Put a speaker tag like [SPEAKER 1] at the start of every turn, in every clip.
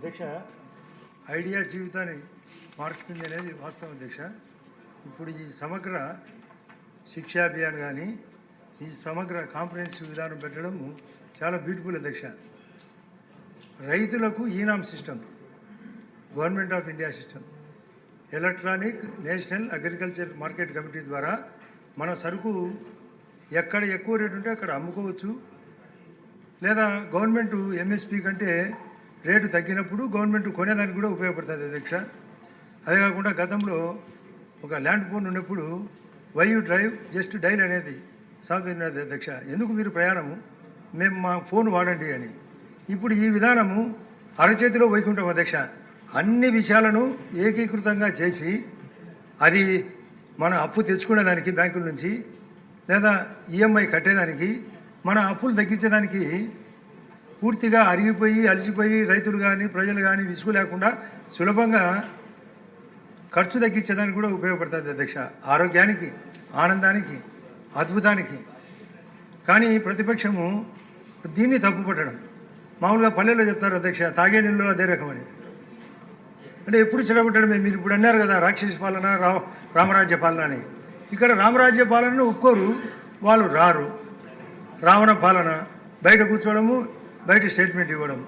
[SPEAKER 1] అధ్యక్ష ఐడియా జీవితాన్ని మారుస్తుంది అనేది వాస్తవం అధ్యక్ష. ఇప్పుడు ఈ సమగ్ర శిక్షా అభియాన్ కానీ ఈ సమగ్ర కాంప్రహెన్సివ్ విధానం పెట్టడం చాలా బ్యూటిఫుల్ అధ్యక్ష. రైతులకు eNAM system government of India system electronic national agriculture market committee ద్వారా మన సరుకు ఎక్కడ ఎక్కువ రేటు ఉంటే అక్కడ అమ్ముకోవచ్చు. లేదా గవర్నమెంట్ ఎంఎస్పి కంటే రేటు తగ్గినప్పుడు గవర్నమెంట్ కొనేదానికి కూడా ఉపయోగపడుతుంది అధ్యక్ష. అదే కాకుండా గతంలో ఒక ల్యాండ్ ఫోన్ ఉన్నప్పుడు వై డ్రైవ్ జస్ట్ డైల్ అనేది సాగుతున్నది అధ్యక్ష. ఎందుకు మీరు ప్రయాణము? మేము మా ఫోన్ వాడండి అని. ఇప్పుడు ఈ విధానము అరచేతిలో వైకుంఠం అధ్యక్ష. అన్ని విషయాలను ఏకీకృతంగా చేసి అది మన అప్పు తెచ్చుకునేదానికి బ్యాంకుల నుంచి లేదా ఈఎంఐ కట్టేదానికి మన అప్పులు తగ్గించడానికి పూర్తిగా అరిగిపోయి అలసిపోయి రైతులు కానీ ప్రజలు కానీ విసుగు లేకుండా సులభంగా ఖర్చు తగ్గించేదానికి కూడా ఉపయోగపడుతుంది అధ్యక్ష. ఆరోగ్యానికి ఆనందానికి అద్భుతానికి. కానీ ప్రతిపక్షము దీన్ని తప్పుపట్టడం. మామూలుగా పల్లెల్లో చెప్తారు అధ్యక్ష తాగే నీళ్ళు అదే రకమని అంటే ఎప్పుడు చెడగొట్టడమే? మీరు ఇప్పుడు అన్నారు కదా రాక్షసి పాలన రా రామరాజ్య పాలన అని. ఇక్కడ రామరాజ్య పాలనను ఒక్కోరు వాళ్ళు రారు. రావణ పాలన బయట కూర్చోవడము బయట స్టేట్మెంట్ ఇవ్వడం.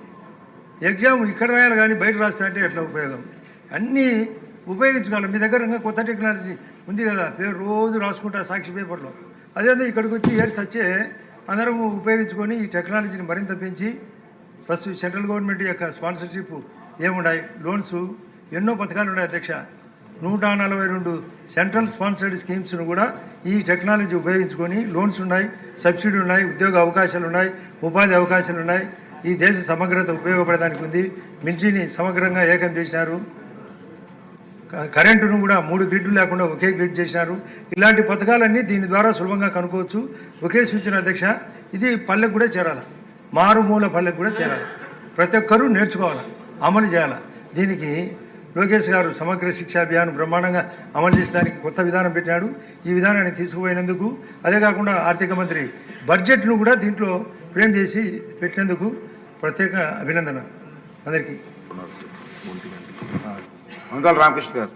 [SPEAKER 1] ఎగ్జామ్ ఇక్కడ రాయాలి కానీ బయట రాస్తా అంటే ఎట్లా ఉపయోగం? అన్నీ ఉపయోగించుకోవాలి. మీ దగ్గర ఇంకా కొత్త టెక్నాలజీ ఉంది కదా పేరు రోజు రాసుకుంటా సాక్షి పేపర్లో. అదేదో ఇక్కడికి వచ్చి ఏర్స్ వచ్చే అందరం ఉపయోగించుకొని ఈ టెక్నాలజీని మరింత పెంచి ఫస్ట్ సెంట్రల్ గవర్నమెంట్ యొక్క స్పాన్సర్షిప్ ఏమున్నాయి లోన్స్ ఎన్నో పథకాలు ఉన్నాయి అధ్యక్ష. నూట నలభై రెండు సెంట్రల్ స్పాన్సర్డ్ స్కీమ్స్ను కూడా ఈ టెక్నాలజీ ఉపయోగించుకొని లోన్స్ ఉన్నాయి సబ్సిడీ ఉన్నాయి ఉద్యోగ అవకాశాలు ఉన్నాయి ఉపాధి అవకాశాలు ఉన్నాయి. ఈ దేశ సమగ్రత ఉపయోగపడడానికి ఉంది. మిలిటరీని సమగ్రంగా ఏకం చేసినారు. కరెంటును కూడా మూడు గ్రిడ్లు లేకుండా ఒకే గ్రిడ్ చేసినారు. ఇలాంటి పథకాలన్నీ దీని ద్వారా సులభంగా కనుక్కోవచ్చు. ఒకే సూచన అధ్యక్ష ఇది పల్లెకు కూడా చేరాలి? మారుమూల పల్లెకు కూడా చేరాలి? ప్రతి ఒక్కరూ నేర్చుకోవాలి? అమలు చేయాలి? దీనికి లోకేష్ గారు సమగ్ర శిక్షా అభియాన్ బ్రహ్మాండంగా అమలు చేసడానికి కొత్త విధానం పెట్టాడు ఈ విధానాన్ని తీసుకుపోయినందుకు అదే కాకుండా ఆర్థిక మంత్రి బడ్జెట్ను కూడా దీంట్లో ఫ్రేమ్ చేసి పెట్టినందుకు ప్రత్యేక అభినందన అందరికీ.
[SPEAKER 2] రామకృష్ణ గారు.